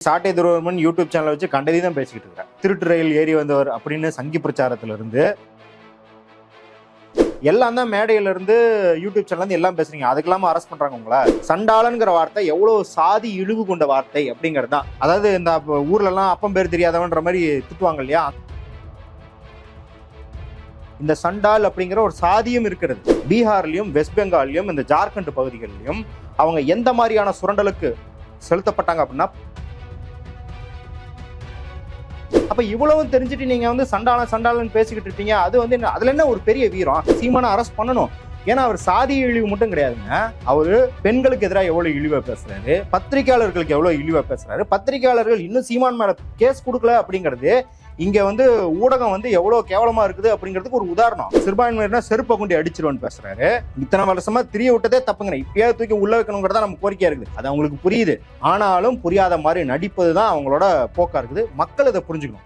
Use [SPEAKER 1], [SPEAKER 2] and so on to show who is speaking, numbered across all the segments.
[SPEAKER 1] சாட்டை துருவமன் யூடியூப் சேனலை வச்சு கண்டதி தான் பேசிக்கிட்டு இருக்கிறேன் திருட்டு ரயில் ஏறி வந்தவர் அப்படின்னு சங்கி பிரச்சாரத்துல இருந்து எல்லாம் தான் மேடையில இருந்து யூடியூப் சேனல் இருந்து எல்லாம் பேசுறீங்க. அதுக்கெல்லாம அரெஸ்ட் பண்றாங்க உங்கள? சண்டாளன்கிற வார்த்தை எவ்வளவு சாதி இழிவு கொண்ட வார்த்தை அப்படிங்கிறது தான். அதாவது இந்த ஊர்ல எல்லாம் அப்பம் பேர் தெரியாதவன்ற மாதிரி திட்டுவாங்க இல்லையா? இந்த சண்டால் அப்படிங்கிற ஒரு சாதியும் இருக்கிறது. பீகார்லயும் வெஸ்ட் பெங்கால்லையும் இந்த ஜார்க்கண்ட் பகுதிகளிலும் அவங்க எந்த மாதிரியான சுரண்டலுக்கு செலுத்தப்பட்டாங்க அப்படின்னா அப்போ இவ்வளவும் தெரிஞ்சுட்டு நீங்கள் வந்து சண்டாளன் சண்டாளன் பேசிக்கிட்டு இருக்கீங்க அது வந்து என்ன அதில் என்ன ஒரு பெரிய வீரம்? சீமானை அரெஸ்ட் பண்ணணும். ஏன்னா அவர் சாதி இழிவு மட்டும் கிடையாதுங்க. அவர் பெண்களுக்கு எதிராக எவ்வளோ இழிவாக பேசுறாரு? பத்திரிகையாளர்களுக்கு எவ்வளோ இழிவாக பேசுறாரு? பத்திரிகையாளர்கள் இன்னும் சீமான் மேலே கேஸ் கொடுக்கல அப்படிங்கிறது இங்க வந்து ஊடகம் வந்து எவ்வளவு கேவலமா இருக்குது அப்படிங்கிறதுக்கு ஒரு உதாரணம். சிறுபான்மையினா செருப்பை கொண்டு அடிச்சிருவோன்னு பேசுறாரு. இத்தனை வருஷமா திரிய விட்டதே தப்புங்க. இப்பயே தூக்கி உள்ள வைக்கணுங்கிறதா நம்ம கோரிக்கையா இருக்குது. அது அவங்களுக்கு புரியுது. ஆனாலும் புரியாத மாதிரி நடிப்பது தான் அவங்களோட போக்கா இருக்குது. மக்கள் இதை புரிஞ்சுக்கணும்.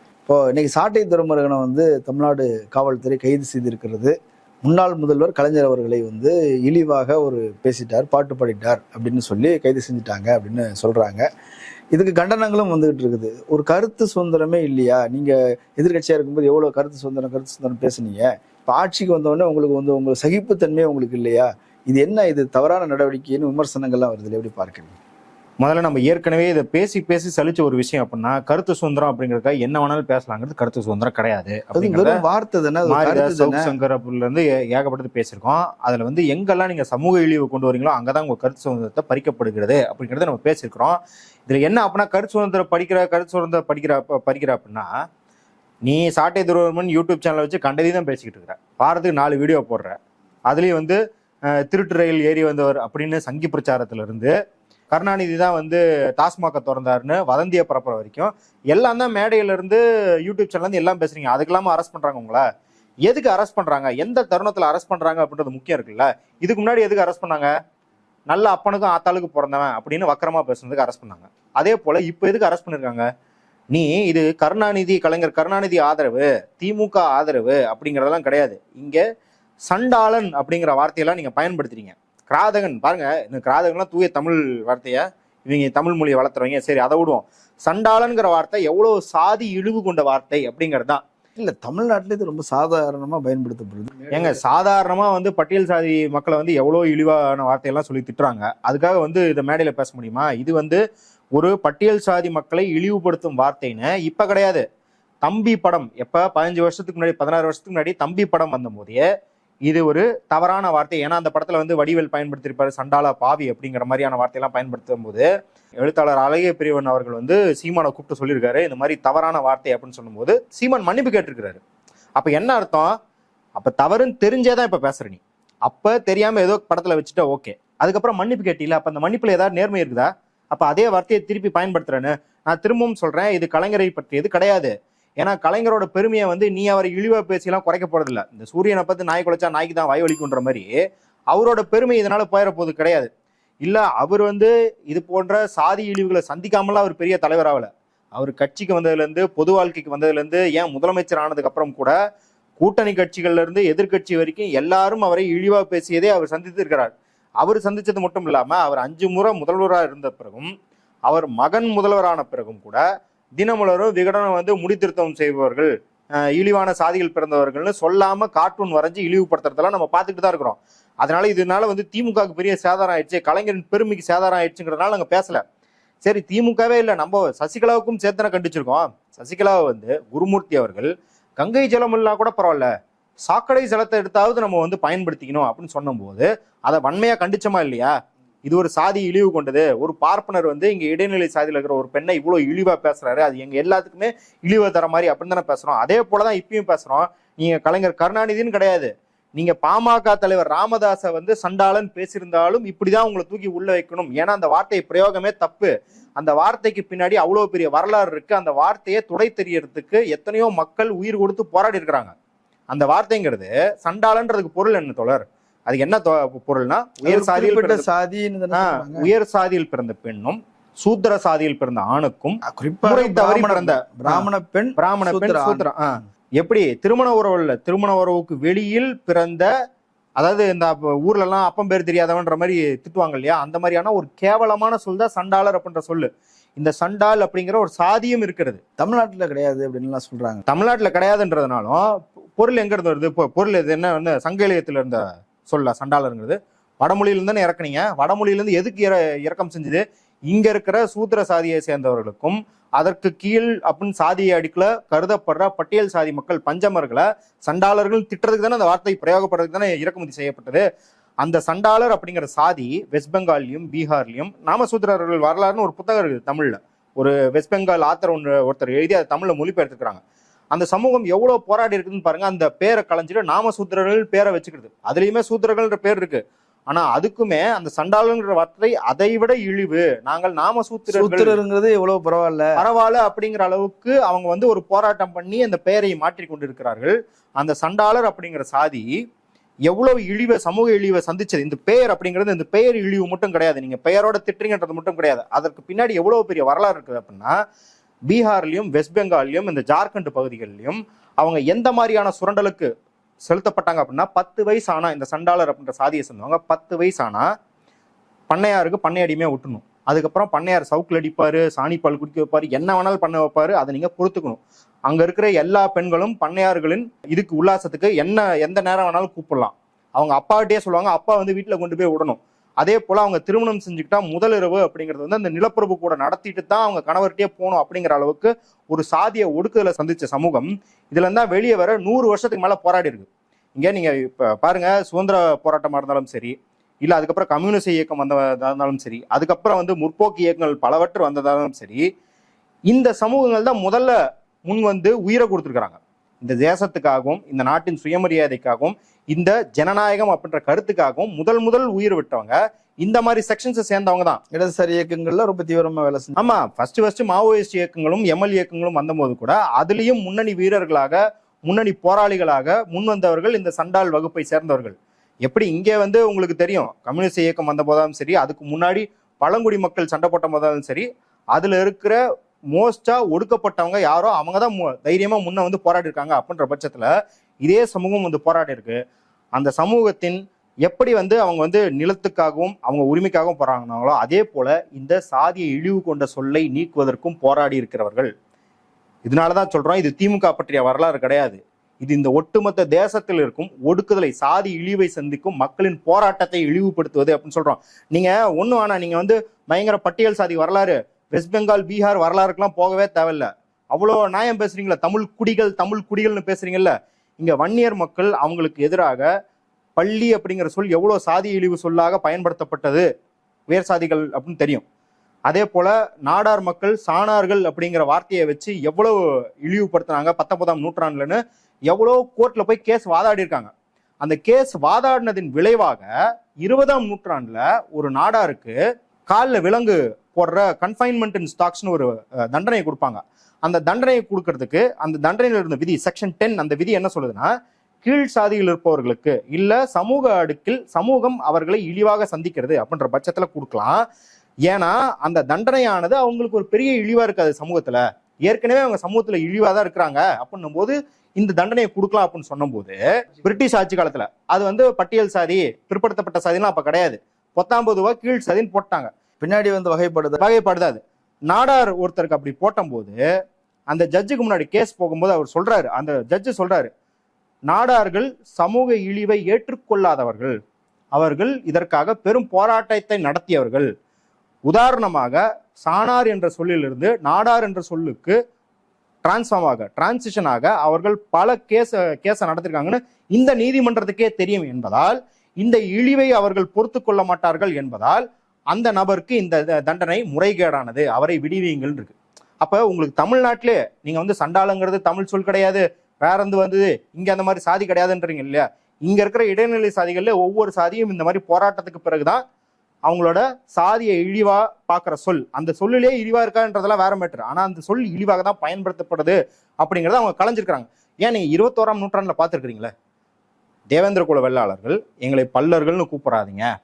[SPEAKER 2] இப்போ இன்னைக்கு சாட்டை துறைமுருகனை வந்து தமிழ்நாடு காவல்துறை கைது செய்திருக்கிறது. முன்னாள் முதல்வர் கலைஞர் அவர்களை வந்து இழிவாக ஒரு பேசிட்டார் பாட்டு பாடிட்டார் அப்படின்னு சொல்லி கைது செஞ்சுட்டாங்க அப்படின்னு சொல்றாங்க. இதுக்கு கண்டனங்களும் வந்துகிட்டு இருக்குது. ஒரு கருத்து சுதந்திரமே இல்லையா? நீங்க எதிர்க்கட்சியா இருக்கும்போது எவ்வளவு கருத்து சுதந்திரம் கருத்து சுதந்திரம் பேசுனீங்க? இப்போ ஆட்சிக்கு வந்தோடனே உங்களுக்கு வந்து உங்களுக்கு சகிப்புத்தன்மையே உங்களுக்கு இல்லையா? இது என்ன இது தவறான நடவடிக்கைன்னு விமர்சனங்கள்லாம் வருது எப்படி பார்க்குறீங்க?
[SPEAKER 1] முதல்ல நம்ம ஏற்கனவே இதை பேசி பேசி சலிச்ச ஒரு விஷயம் அப்படின்னா கருத்து சுதந்திரம் அப்படிங்கறதுக்காக என்ன வேணாலும் பேசலாங்கிறது கருத்து சுதந்திரம் கிடையாது
[SPEAKER 2] வார்த்தை
[SPEAKER 1] சங்கர் இருந்து ஏகப்பட்டது பேசியிருக்கோம். அதுல வந்து எங்கெல்லாம் நீங்க சமூக இழிவு கொண்டு வரீங்களோ அங்கதான் உங்க கருத்து சுதந்திரத்தை பறிக்கப்படுகிறது அப்படிங்கறத நம்ம பேசியிருக்கிறோம். இதுல என்ன அப்படின்னா கருத்து சுதந்திரம் படிக்கிற கருத்து சுதந்திரம் படிக்கிற படிக்கிற அப்படின்னா நீ சாட்டை துருவமன் யூடியூப் சேனலை வச்சு கண்டதி தான் பேசிக்கிட்டு இருக்கிற. வாரத்துக்கு நாலு வீடியோ போடுற. அதுலயும் வந்து திருட்டு ரயில் ஏறி வந்தவர் அப்படின்னு சங்கி பிரச்சாரத்துல இருந்து கருணாநிதி தான் வந்து டாஸ்மாக திறந்தாருன்னு வதந்தியை பரப்புற வரைக்கும். எல்லாம் தான் மேடையில இருந்து யூடியூப் சேனல்ல இருந்து எல்லாம் பேசுறீங்க. அதுக்கெல்லாம அரெஸ்ட் பண்றாங்க உங்களை? எதுக்கு அரெஸ்ட் பண்றாங்க? எந்த தருணத்துல அரெஸ்ட் பண்றாங்க அப்படின்றது முக்கியம் இருக்குல்ல? இதுக்கு முன்னாடி எதுக்கு அரெஸ்ட் பண்ணாங்க? நல்ல அப்பனுக்கும் ஆத்தாளுக்கு பிறந்தவன் அப்படின்னு வக்கரமா பேசுனதுக்கு அரெஸ்ட் பண்ணாங்க. அதே போல இப்போ எதுக்கு அரெஸ்ட் பண்ணிருக்காங்க? நீ இது கருணாநிதி கலைஞர் கருணாநிதி ஆதரவு திமுக ஆதரவு அப்படிங்கறதெல்லாம் கிடையாது. இங்க சண்டாளன் அப்படிங்கிற வார்த்தையெல்லாம் நீங்க பயன்படுத்துறீங்க. கிராதகன் பாருங்க இந்த கிராதகன்லாம் தூய தமிழ் வார்த்தைய? இவங்க தமிழ் மொழியை வளர்த்துறவங்க. சரி அதை விடுவோம். சண்டாளன்கிற வார்த்தை எவ்வளவு சாதி இழிவு கொண்ட வார்த்தை அப்படிங்கிறது தான்
[SPEAKER 2] இல்ல தமிழ்நாட்டுல இது ரொம்ப சாதாரணமா பயன்படுத்தப்படுது.
[SPEAKER 1] ஏங்க சாதாரணமா வந்து பட்டியல் சாதி மக்களை வந்து எவ்வளோ இழிவான வார்த்தையெல்லாம் சொல்லி திட்டுறாங்க. அதுக்காக வந்து இதை மேடையில பேச முடியுமா? இது வந்து ஒரு பட்டியல் சாதி மக்களை இழிவுபடுத்தும் வார்த்தைன்னு இப்ப கிடையாது. தம்பி படம் எப்ப? பதினஞ்சு வருஷத்துக்கு முன்னாடி பதினாறு வருஷத்துக்கு முன்னாடி தம்பி படம் வந்த போதே இது ஒரு தவறான வார்த்தை. ஏன்னா அந்த படத்துல வந்து வடிவேல் பயன்படுத்தியிருப்பாரு சண்டாலா பாவி அப்படிங்கிற மாதிரியான வார்த்தையெல்லாம் பயன்படுத்தும் போது எழுத்தாளர் அழகிய பிரிவன் அவர்கள் வந்து சீமானை கூப்பிட்டு சொல்லியிருக்காரு இந்த மாதிரி தவறான வார்த்தை அப்படின்னு சொல்லும்போது சீமான் மன்னிப்பு கேட்டிருக்கிறாரு. அப்ப என்ன அர்த்தம்? அப்ப தவறுன்னு தெரிஞ்சே தான் இப்ப பேசுற நீ. அப்ப தெரியாம ஏதோ படத்துல வச்சுட்டா ஓகே. அதுக்கப்புறம் மன்னிப்பு கேட்டீல அப்ப அந்த மன்னிப்புல ஏதாவது நேர்மை இருக்குதா? அப்ப அதே வார்த்தையை திருப்பி பயன்படுத்துறேன்னு நான் திரும்பவும் சொல்றேன் இது கலைஞரை பற்றியது கிடையாது. ஏன்னா கலைஞரோட பெருமையை வந்து நீ அவரை இழிவா பேசியெல்லாம் குறைக்க போறதில்ல. இந்த சூரியனை பார்த்து நாய் குலைச்சா நாய்க்கு தான் வாய் வலிக்குன்ற மாதிரி அவரோட பெருமை இதனால போயிட போது கிடையாது. இல்ல அவர் வந்து இது போன்ற சாதி இழிவுகளை சந்திக்காமலாம் அவர் பெரிய தலைவராகல அவர் கட்சிக்கு வந்ததுலேருந்து பொது வாழ்க்கைக்கு வந்ததுலேருந்து ஏன் முதலமைச்சர் ஆனதுக்கு அப்புறம் கூட கூட்டணி கட்சிகள்ல இருந்து எதிர்க்கட்சி வரைக்கும் எல்லாரும் அவரை இழிவாக பேசியதே அவர் சந்தித்திருக்கிறார் அவர் சந்திச்சது மட்டும் இல்லாம அவர் அஞ்சு முறை முதல்வராக இருந்த பிறகும் அவர் மகன் முதல்வரான பிறகும் கூட தினமலரும் விகடனம் வந்து முடித்திருத்தம் செய்பவர்கள் இழிவான சாதிகள் பிறந்தவர்கள்னு சொல்லாம கார்ட்டூன் வரைஞ்சு இழிவுபடுத்துறதெல்லாம் நம்ம பார்த்துக்கிட்டு தான் இருக்கிறோம். அதனால இதனால வந்து திமுகவுக்கு பெரிய சேதாரம் ஆயிடுச்சு கலைஞரின் பெருமைக்கு சேதாரம் ஆயிடுச்சுங்கிறதுனால நாங்கள் பேசல. சரி திமுகவே இல்லை நம்ம சசிகலாவுக்கும் சேர்த்தனை கண்டிச்சிருக்கோம். சசிகலாவை வந்து குருமூர்த்தி அவர்கள் கங்கை ஜலம் இல்லா கூட பரவாயில்ல சாக்கடை ஜலத்தை எடுத்தாவது நம்ம வந்து பயன்படுத்திக்கணும் அப்படின்னு சொன்னபோது அதை வன்மையாக கண்டிச்சோமா இல்லையா? இது ஒரு சாதி இழிவு கொண்டது. ஒரு பார்ப்பனர் வந்து இங்க இடைநிலை சாதியில் இருக்கிற ஒரு பெண்ணை இவ்வளவு இழிவா பேசுறாரு. அது எங்க எல்லாத்துக்குமே இழிவு தர மாதிரி அப்படின்னு தானே பேசுறோம். அதே போலதான் இப்பயும் பேசுறோம். நீங்க கலைஞர் கருணாநிதின்னு கிடையாது. நீங்க பாமக தலைவர் ராமதாஸை வந்து சண்டாளன் பேசியிருந்தாலும் இப்படிதான் உங்களை தூக்கி உள்ள வைக்கணும். ஏன்னா அந்த வார்த்தை பிரயோகமே தப்பு. அந்த வார்த்தைக்கு பின்னாடி அவ்வளவு பெரிய வரலாறு இருக்கு. அந்த வார்த்தையை துடை தெரியறதுக்கு எத்தனையோ மக்கள் உயிர் கொடுத்து போராடி இருக்கிறாங்க. அந்த வார்த்தைங்கிறது சண்டாளன்றதுக்கு பொருள் என்ன தொடர் அது என்ன பொருள்னா உயர் சாதியில்
[SPEAKER 2] சாதின்னு.
[SPEAKER 1] உயர் சாதியில் பிறந்த பெண்ணும் சூத்திர சாதியில் பிறந்த ஆணுக்கும் முறை தவறி பிறந்த
[SPEAKER 2] பிராமண பெண்
[SPEAKER 1] பிராமண பெண்
[SPEAKER 2] சூத்திர.
[SPEAKER 1] எப்படி? திருமண உறவுல திருமண உறவுக்கு வெளியில் பிறந்த அதாவது இந்த ஊர்ல எல்லாம் அப்பம் பேர் தெரியாதவன்ற மாதிரி திட்டுவாங்க இல்லையா? அந்த மாதிரியான ஒரு கேவலமான சொல் தான் சண்டாளர் அப்படின்ற சொல்லு. இந்த சண்டால் அப்படிங்கிற ஒரு சாதியும் இருக்கிறது.
[SPEAKER 2] தமிழ்நாட்டுல கிடையாது அப்படின்னு எல்லாம் சொல்றாங்க.
[SPEAKER 1] தமிழ்நாட்டுல கிடையாதுன்றதுனாலும் பொருள் எங்க இருந்து வருது பொருள் இது என்ன வந்து சங்க இலக்கியத்துல இருந்த சொல்ல சண்டாளருங்கிறது. வடமொழியிலிருந்து தானே இறக்குனீங்க? வடமொழியிலிருந்து எதுக்கு இற- இறக்கம் செஞ்சது? இங்க இருக்கிற சூத்திர சாதியை சேர்ந்தவர்களுக்கும் அதற்கு கீழ் அப்படின்னு சாதியை அடிக்கல கருதப்படுற பட்டியல் சாதி மக்கள் பஞ்சமர்களை சண்டாளர்கள் திட்டுறதுக்கு தானே அந்த வார்த்தை பிரயோகப்படுறதுக்கு தானே இறக்குமதி செய்யப்பட்டது. அந்த சண்டாளர் அப்படிங்கிற சாதி வெஸ்ட் பெங்கால்லையும் பீகார்லயும் நாமசூத்திரர்கள் வரலாறுன்னு ஒரு புத்தகம் இருக்குது தமிழ்ல. ஒரு வெஸ்ட் பெங்கால் ஆத்தர் ஒன்று ஒருத்தர் எழுதி அதை தமிழில் மொழிபெயர்த்துக்கிறாங்க அந்த சமூகம் எவ்வளவு போராடி இருக்குன்னு பாருங்க. அந்த பேரை கலைஞ்சிட்டு நாம சூத்திரர்கள் பேரை வச்சுக்கிறது. அதுலயுமே சூத்திரர்கள்ன்ற பேர் இருக்கு. ஆனா அதுக்குமே அந்த சண்டாளங்கிற வார்த்தை அதை விட இழிவு. நாங்கள் நாம சூத்திரர்கள்
[SPEAKER 2] சூத்திரருங்கிறது எவ்வளவு பரவாயில்ல.
[SPEAKER 1] பரவாயில்ல அப்படிங்கிற அளவுக்கு அவங்க வந்து ஒரு போராட்டம் பண்ணி அந்த பெயரை மாற்றி கொண்டிருக்கிறார்கள். அந்த சண்டாளர் அப்படிங்கிற சாதி எவ்வளவு இழிவை சமூக இழிவை சந்திச்சது. இந்த பெயர் அப்படிங்கிறது இந்த பெயர் இழிவு மட்டும் கிடையாது. நீங்க பெயரோட திட்டுறீங்கன்றது மட்டும் கிடையாது. அதற்கு பின்னாடி எவ்வளவு பெரிய வரலாறு இருக்குது அப்படின்னா பீகார்லையும் வெஸ்ட் பெங்கால்லையும் இந்த ஜார்க்கண்ட் பகுதிகளிலும் அவங்க எந்த மாதிரியான சுரண்டலுக்கு செலுத்தப்பட்டாங்க அப்படின்னா பத்து வயசு ஆனா இந்த சண்டாளர் அப்படின்ற சாதியை சேர்ந்தவங்க பத்து வயசு ஆனா பண்ணையாருக்கு பண்ணையடியுமே அடிமையா விட்டுணும் அதுக்கப்புறம் பண்ணையார் சவுக்கில் அடிப்பார் சாணிப்பால் குடிக்க வைப்பார் என்ன வேணாலும் பண்ண வைப்பார் அதை நீங்கள் பொறுத்துக்கணும். அங்கே இருக்கிற எல்லா பெண்களும் பண்ணையார்களின் இதுக்கு உல்லாசத்துக்கு என்ன எந்த நேரம் வேணாலும் கூப்பிடலாம். அவங்க அப்பாகிட்டே சொல்லுவாங்க அப்பா வந்து வீட்டில் கொண்டு போய் விடணும். அதே போல அவங்க திருமணம் செஞ்சுக்கிட்டா முதல் இரவு அப்படிங்கிறது வந்து அந்த நிலப்பிரபு கூட நடத்திட்டு தான் அவங்க கணவர்கிட்டயே போகணும் அப்படிங்கிற அளவுக்கு ஒரு சாதிய ஒடுக்குதலை சந்திச்ச சமூகம். இதுல இருந்தா வெளியே வர நூறு வருஷத்துக்கு மேல போராடி இருக்கு. இங்க நீங்க இப்ப பாருங்க சுதந்திர போராட்டமா இருந்தாலும் சரி இல்ல அதுக்கப்புறம் கம்யூனிஸ்ட் இயக்கம் வந்ததாக இருந்தாலும் சரி அதுக்கப்புறம் வந்து முற்போக்கு இயக்கங்கள் பலவற்று வந்ததாலும் சரி இந்த சமூகங்கள் தான் முதல்ல முன் வந்து உயிரை கொடுத்துருக்காங்க இந்த தேசத்துக்காகவும் இந்த நாட்டின் சுயமரியாதைக்காகவும் இந்த ஜனநாயகம் அப்படின்ற கருத்துக்காகவும் முதல் முதல் உயிர் விட்டவங்க இந்த மாதிரி செக்ஷன்ஸை சேர்ந்தவங்க தான்
[SPEAKER 2] இடதுசாரி இயக்கங்கள்ல ரொம்ப தீவிரமா வேலை செஞ்சு
[SPEAKER 1] ஆமா ஃபர்ஸ்ட் ஃபர்ஸ்ட் மாவோயிஸ்ட் இயக்கங்களும் எம்எல் இயக்கங்களும் வந்தபோது கூட அதுலயும் முன்னணி வீரர்களாக முன்னணி போராளிகளாக முன் வந்தவர்கள் இந்த சண்டால் வகுப்பை சேர்ந்தவர்கள். எப்படி இங்கே வந்து உங்களுக்கு தெரியும் கம்யூனிஸ்ட் இயக்கம் வந்த போதாலும் சரி அதுக்கு முன்னாடி பழங்குடி மக்கள் சண்டை போட்ட போதாலும் சரி அதுல இருக்கிற மோஸ்டா ஒடுக்கப்பட்டவங்க யாரோ அவங்க தான் தைரியமா முன்ன வந்து போராடி இருக்காங்க அப்படின்ற பட்சத்துல இதே சமூகம் வந்து போராடி இருக்கு அந்த சமூகத்தின் எப்படி வந்து அவங்க வந்து நிலத்துக்காகவும் அவங்க உரிமைக்காகவும் போராடினாங்களோ அதே போல இந்த சாதியை இழிவு கொண்ட சொல்லை நீக்குவதற்கும் போராடி இருக்கிறவர்கள். இதனால தான் சொல்கிறோம் இது திமுக பற்றிய வரலாறு கிடையாது. இது இந்த ஒட்டுமொத்த தேசத்தில் இருக்கும் ஒடுக்குதலை சாதி இழிவை சந்திக்கும் மக்களின் போராட்டத்தை இழிவுபடுத்துவது அப்படின்னு சொல்கிறோம் நீங்கள் ஒன்றும் ஆனால் நீங்கள் வந்து பயங்கர பட்டியல் சாதி வரலாறு வெஸ்ட் பெங்கால் பீகார் வரலாறுக்கெல்லாம் போகவே தேவையில்ல. அவ்வளோ நியாயம் பேசுறீங்களா தமிழ் குடிகள் தமிழ் குடிகள்னு பேசுறீங்கல்ல இங்கே வன்னியர் மக்கள் அவங்களுக்கு எதிராக பள்ளி அப்படிங்கிற சொல் எவ்வளோ சாதி இழிவு சொல்லாக பயன்படுத்தப்பட்டது? உயர் சாதிகள் அப்படின்னு தெரியும். அதே போல நாடார் மக்கள் சாணார்கள் அப்படிங்கிற வார்த்தையை வச்சு எவ்வளவு இழிவுபடுத்தினாங்க? பத்தொன்பதாம் நூற்றாண்டுலன்னு எவ்வளோ கோர்ட்டில் போய் கேஸ் வாதாடி இருக்காங்க அந்த கேஸ் வாதாடினதின் விளைவாக இருபதாம் நூற்றாண்டில் ஒரு நாடாருக்கு காலில் விலங்கு போடுற கன்ஃபைன்மெண்ட் இன் ஸ்டாக்ஸ்னு ஒரு தண்டனையை கொடுப்பாங்க. அந்த தண்டனையை கொடுக்கறதுக்கு அந்த தண்டனையில் இருந்த விதி செக்ஷன் டென் அந்த விதி என்ன சொல்லுதுன்னா கீழ் சாதியில் இருப்பவர்களுக்கு இல்லை சமூக அடுக்கில் சமூகம் அவர்களை இழிவாக சந்திக்கிறது அப்படின்ற பட்சத்தில் கொடுக்கலாம். ஏன்னா அந்த தண்டனையானது அவங்களுக்கு ஒரு பெரிய இழிவாக இருக்காது சமூகத்தில். ஏற்கனவே அவங்க சமூகத்தில் இழிவாக தான் இருக்கிறாங்க அப்படின்னும் போது இந்த தண்டனையை கொடுக்கலாம் அப்படின்னு சொன்னபோது பிரிட்டிஷ் ஆட்சி காலத்தில் அது வந்து பட்டியல் சாதி பிற்படுத்தப்பட்ட சாதிலாம் அப்போ கிடையாது. பத்தாம்பது ரூபா கீழ் சாதின்னு போட்டாங்க.
[SPEAKER 2] பின்னாடி வந்து
[SPEAKER 1] வகைப்படுது அது நாடார் ஒருத்தருக்கு அப்படி போட்டபோது அந்த ஜட்ஜுக்கு முன்னாடி கேஸ் போகும்போது அவர் சொல்றாரு. அந்த ஜட்ஜு சொல்றாரு நாடார்கள் சமூக இழிவை ஏற்றுக்கொள்ளாதவர்கள். அவர்கள் இதற்காக பெரும் போராட்டத்தை நடத்தியவர்கள். உதாரணமாக சாணார் என்ற சொல்லிலிருந்து நாடார் என்ற சொல்லுக்கு டிரான்ஸ்ஃபார்ம் ஆக டிரான்சிஷன் ஆக அவர்கள் பல கேஸ் கேஸை நடத்திருக்காங்கன்னு இந்த நீதிமன்றத்துக்கே தெரியும் என்பதால் இந்த இழிவை அவர்கள் பொறுத்து கொள்ள மாட்டார்கள் என்பதால் அந்த நபருக்கு இந்த த- தண்டனை முறைகேடானது. அவரை விடுவீங்கள் இருக்கு. அப்போ உங்களுக்கு தமிழ்நாட்டிலே நீங்கள் வந்து சண்டாளங்கிறது தமிழ் சொல் கிடையாது. வேறந்து வந்தது இங்கே அந்த மாதிரி சாதி கிடையாதுன்றீங்க இல்லையா? இங்கே இருக்கிற இடைநிலை சாதிகளில் ஒவ்வொரு சாதியும் இந்த மாதிரி போராட்டத்துக்கு பிறகுதான் அவங்களோட சாதியை இழிவா பார்க்குற சொல். அந்த சொல்லிலே இழிவா இருக்கான்றதெல்லாம் வேற மேட்ரு ஆனால் அந்த சொல் இழிவாக தான் பயன்படுத்தப்படுது அப்படிங்கிறத அவங்க கலைஞ்சிருக்கிறாங்க ஏன் நீங்கள் இருபத்தோராம் நூற்றாண்டில் பார்த்துருக்குறீங்களே? தேவேந்திர குல வெள்ளாளர்கள் எங்களை பல்லர்கள்னு கூப்பிடாதீங்க.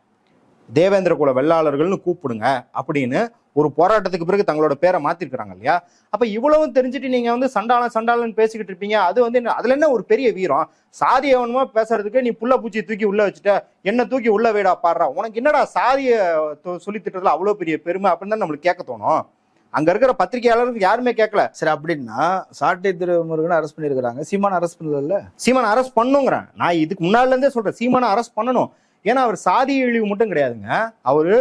[SPEAKER 1] தேவேந்திர குல வெள்ளாளர்கள்னு கூப்பிடுங்க அப்படின்னு ஒரு போராட்டத்துக்கு பிறகு தங்களோட பேரை மாத்திருக்கிறாங்க இல்லையா? அப்ப இவ்வளவும் தெரிஞ்சுட்டு நீங்க வந்து சண்டாளன் சண்டாளன் பேசிக்கிட்டு இருப்பீங்க. அது வந்து என்ன- அதுல என்ன ஒரு பெரிய வீரம்? சாதி எவனமா பேசுறதுக்கு நீ புள்ள பூச்சி தூக்கி உள்ள வச்சுட்ட என்ன தூக்கி உள்ள வைடா பாடுறா. உனக்கு என்னடா சாதிய சொல்லி திட்டத்துல அவ்வளவு பெரிய பெருமை அப்படின்னு தான் நம்மளுக்கு கேட்க தோணும்? அங்க இருக்கிற பத்திரிகையாளருக்கு யாருமே கேட்கல.
[SPEAKER 2] சரி அப்படின்னா சாட்டை திருமுருகனை அரெஸ்ட் பண்ணியிருக்கிறாங்க. சீமான அரெஸ்ட் பண்ணல
[SPEAKER 1] சீமானை அரெஸ்ட் பண்ணுங்கிறேன். நான் இதுக்கு முன்னாடில இருந்தே சொல்றேன். சீமானை அரெஸ்ட் பண்ணணும். ஏன்னா அவர் சாதி இழிவு மட்டும் கிடையாதுங்க. அவரு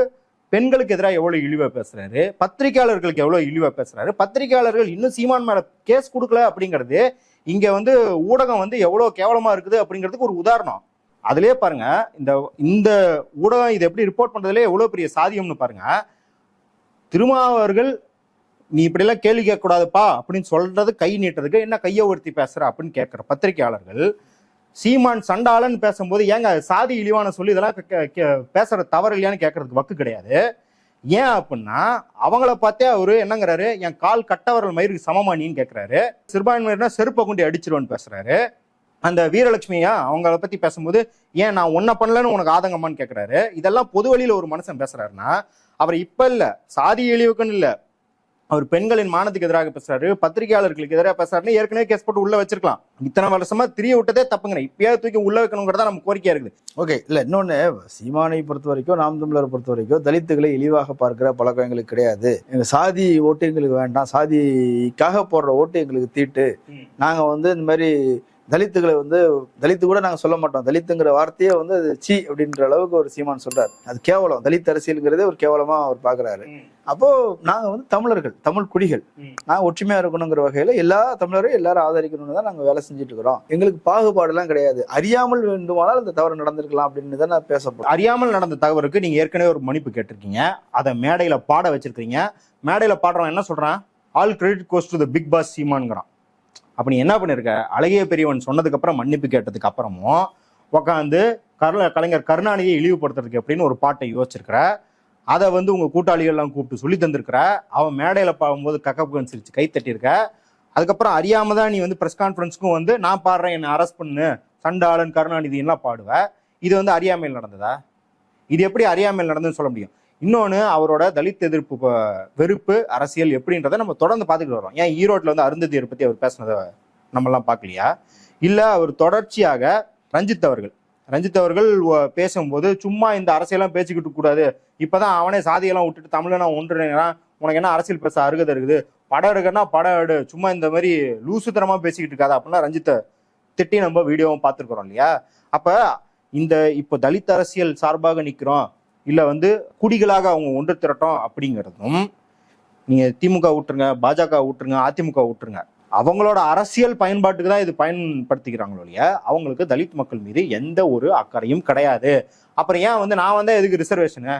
[SPEAKER 1] பெண்களுக்கு எதிராக எவ்வளவு இழிவா பேசுறாரு பத்திரிகையாளர்களுக்கு எவ்வளவு இழிவா பேசுறாரு பத்திரிகையாளர்கள் இன்னும் சீமான் மேல கேஸ் கொடுக்கல அப்படிங்கிறது இங்க வந்து ஊடகம் வந்து எவ்வளவு கேவலமா இருக்குது அப்படிங்கிறதுக்கு ஒரு உதாரணம். அதுலயே பாருங்க இந்த இந்த ஊடகம் இதை எப்படி ரிப்போர்ட் பண்றதுல எவ்வளவு பெரிய சாதியம்னு பாருங்க. திருமாவர்கள் நீ இப்படிலாம் கேள்வி கேட்கக்கூடாதுப்பா அப்படின்னு சொல்றது கை நீட்டுறதுக்கு என்ன கையை உயர்த்தி பேசுற அப்படின்னு கேட்கிற பத்திரிகையாளர்கள் சீமான் சண்டாளன்னு பேசும்போது ஏங்க சாதி இழிவான சொல்லி இதெல்லாம் கே- கே- பேசுற தவறு இல்லையான்னு கேட்கறதுக்கு வக்கு கிடையாது. ஏன் அப்படின்னா அவங்கள பார்த்தே அவரு என்னங்கிறாரு என் கால் கட்டவர்கள் மயிருக்கு சமமானின்னு கேட்கிறாரு சிறுபான்மையினா செருப்பை கொண்டு அடிச்சிருவோன்னு பேசுறாரு. அந்த வீரலட்சுமியா அவங்கள பத்தி பேசும்போது ஏன் நான் ஒன்ன பண்ணலன்னு உனக்கு ஆதங்கமான்னு கேட்கிறாரு இதெல்லாம் பொது வழியில ஒரு மனுஷன் பேசுறாருன்னா அவர் இப்ப இல்ல சாதி இழிவுக்குன்னு இல்ல அவர் பெண்களின் மானத்துக்கு எதிராக பேசுறாரு. பத்திரிகையாளர்களுக்கு எதிராக பேசுறாருன்னு ஏற்கனவே கேஸ் போட்டு உள்ள வச்சிருக்கலாம். இத்தனை வருஷமா திரிய விட்டதே தப்புங்க இப்பயாவது தூக்கி உள்ள வைக்கணுங்கிறதா நம்ம கோரிக்கையா இருக்குது.
[SPEAKER 2] ஓகே இல்ல இன்னொன்னு சீமானை பொறுத்த வரைக்கும் நாம் தமிழரை பொறுத்த வரைக்கும் தலித்துகளை இழிவாக பார்க்கிற பழக்கம் எங்களுக்கு கிடையாது. எங்க சாதி ஓட்டு எங்களுக்கு வேண்டாம். சாதிக்காக போடுற ஓட்டு எங்களுக்கு தீட்டு. நாங்க வந்து இந்த மாதிரி தலித்துகளை வந்து தலித்து கூட நாங்க சொல்ல மாட்டோம். தலித்துங்கிற வார்த்தையே வந்து அது சி அப்படின்ற அளவுக்கு ஒரு சீமான் சொல்றாரு. அது கேவலம். தலித் அரசியலுங்கிறதே ஒரு கேவலமா அவர் பாக்குறாரு. அப்போ நாங்க வந்து தமிழர்கள் தமிழ் குடிகள். நாங்க ஒற்றுமையா இருக்கணுங்கிற வகையில எல்லா தமிழரையும் எல்லாரும் ஆதரிக்கணும்னு தான் நாங்க வேலை செஞ்சுட்டு இருக்கிறோம் எங்களுக்கு பாகுபாடு எல்லாம் கிடையாது. அறியாமல் வேண்டுமானால் இந்த தவறு நடந்திருக்கலாம் அப்படின்னு தான் நான் பேசப்படும்
[SPEAKER 1] அறியாமல் நடந்த தகவலுக்கு நீங்க ஏற்கனவே ஒரு மன்னிப்பு கேட்டிருக்கீங்க. அதை மேடையில பாட வச்சிருக்கீங்க மேடையில பாடுறவன் என்ன சொல்றான்? All credit goes to the big boss சீமான்ங்கிறான். அப்ப நீ என்ன பண்ணிருக்க? அழகிய பெரியவன் சொன்னதுக்கு அப்புறம் மன்னிப்பு கேட்டதுக்கு அப்புறமும் உட்காந்து கருண கலைஞர் கருணாநிதியை இழிவுபடுத்துறதுக்கு எப்படின்னு ஒரு பாட்டை யோசிச்சிருக்கிற. அதை வந்து உங்க கூட்டாளிகள்லாம் கூப்பிட்டு சொல்லி தந்திருக்கிற. அவன் மேடையில பாடும்போது கக்கப்புகன் சிரிச்சு கை தட்டியிருக்க. அதுக்கப்புறம் அறியாம தான் நீ வந்து ப்ரெஸ் கான்ஃபரன்ஸ்க்கும் வந்து நான் பாடுறேன் என்னை அரெஸ்ட் பண்ணு சண்டாளன் கருணாநிதிலாம் பாடுவ. இது வந்து அறியாமையில் நடந்ததா? இது எப்படி அறியாமையில் நடந்ததுன்னு சொல்ல முடியும்? இன்னொன்று அவரோட தலித் எதிர்ப்பு வெறுப்பு அரசியல் எப்படின்றத நம்ம தொடர்ந்து பார்த்துக்கிட்டு வரோம் ஏன் ஈரோட்டில் வந்து அருந்ததியர் பற்றி அவர் பேசினதை நம்மலாம் பார்க்கலையா? இல்லை அவர் தொடர்ச்சியாக ரஞ்சித் அவர்கள். ரஞ்சித் அவர்கள் பேசும்போது சும்மா இந்த அரசியலாம் பேசிக்கிட்டு கூடாது. இப்போதான் அவனே சாதியெல்லாம் விட்டுட்டு தமிழனா ஒன்றுனா உனக்கு என்ன அரசியல் பேச அருகதை இருக்குது? படம் எடுக்கன்னா படம் எடு. சும்மா இந்த மாதிரி லூசுத்தனமாக பேசிக்கிட்டு இருக்காது அப்படின்னா ரஞ்சித்தை திட்டி நம்ம வீடியோவும் பார்த்துருக்குறோம் இல்லையா? அப்போ இந்த இப்போ தலித் அரசியல் சார்பாக நிற்கிறோம் இல்ல வந்து குடிகளாக அவங்க ஒன்று திரட்டோம் அப்படிங்கிறதும் நீங்க திமுக விட்டுருங்க பாஜக விட்டுருங்க அதிமுக விட்டுருங்க அவங்களோட அரசியல் பயன்பாட்டுக்கு தான் இது பயன்படுத்திக்கிறாங்களோ இல்லையா? அவங்களுக்கு தலித் மக்கள் மீது எந்த ஒரு அக்கறையும் கிடையாது. அப்புறம் ஏன் வந்து நான் வந்தா எதுக்கு ரிசர்வேஷனு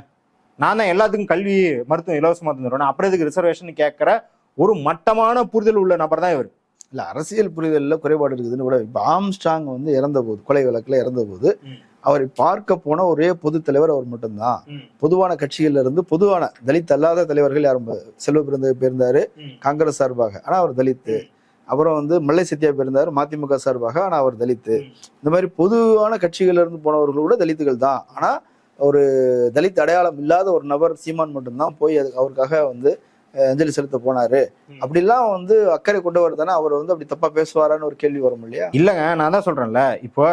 [SPEAKER 1] நான் தான் எல்லாத்துக்கும் கல்வி மருத்துவம் இலவசமா தந்துடுறேன் அப்புறம் எதுக்கு ரிசர்வேஷன் கேட்கிற ஒரு மட்டமான புரிதல் உள்ள நபர் தான் இவர்.
[SPEAKER 2] இல்ல அரசியல் புரிதல்ல குறைபாடு இருக்குதுன்னு கூட இப்ப ஆம்ஸ்டாங் வந்து இறந்த போது கொலை வழக்குல இறந்த போது. அவரை பார்க்க போன ஒரே பொது தலைவர் அவர் மட்டும்தான். பொதுவான கட்சிகள்ல இருந்து பொதுவான தலித் அல்லாத தலைவர்கள் யாரும் செல்வ பிறந்த இருந்தாரு
[SPEAKER 1] ம்.
[SPEAKER 2] காங்கிரஸ் சார்பாக. ஆனா அவர் தலித்து. அப்புறம் வந்து மல்லை சத்யா இருந்தார் மதிமுக சார்பாக ஆனா அவர் தலித்து. இந்த மாதிரி பொதுவான கட்சிகள்ல இருந்து போனவர்கள் கூட தலித்துகள் தான். ஆனா ஒரு தலித் அடையாளம் இல்லாத ஒரு நபர் சீமான் மட்டும்தான் போய் அதுக்கு அவருக்காக வந்து அஞ்சலி செலுத்த போனாரு. அப்படிலாம் வந்து அக்கறை கொண்டவர் தானே. அவர் வந்து அப்படி தப்பா பேசுவாரான்னு ஒரு கேள்வி வரும் இல்லையா?
[SPEAKER 1] இல்லைங்க நான் தான் சொல்றேன்ல. இப்போ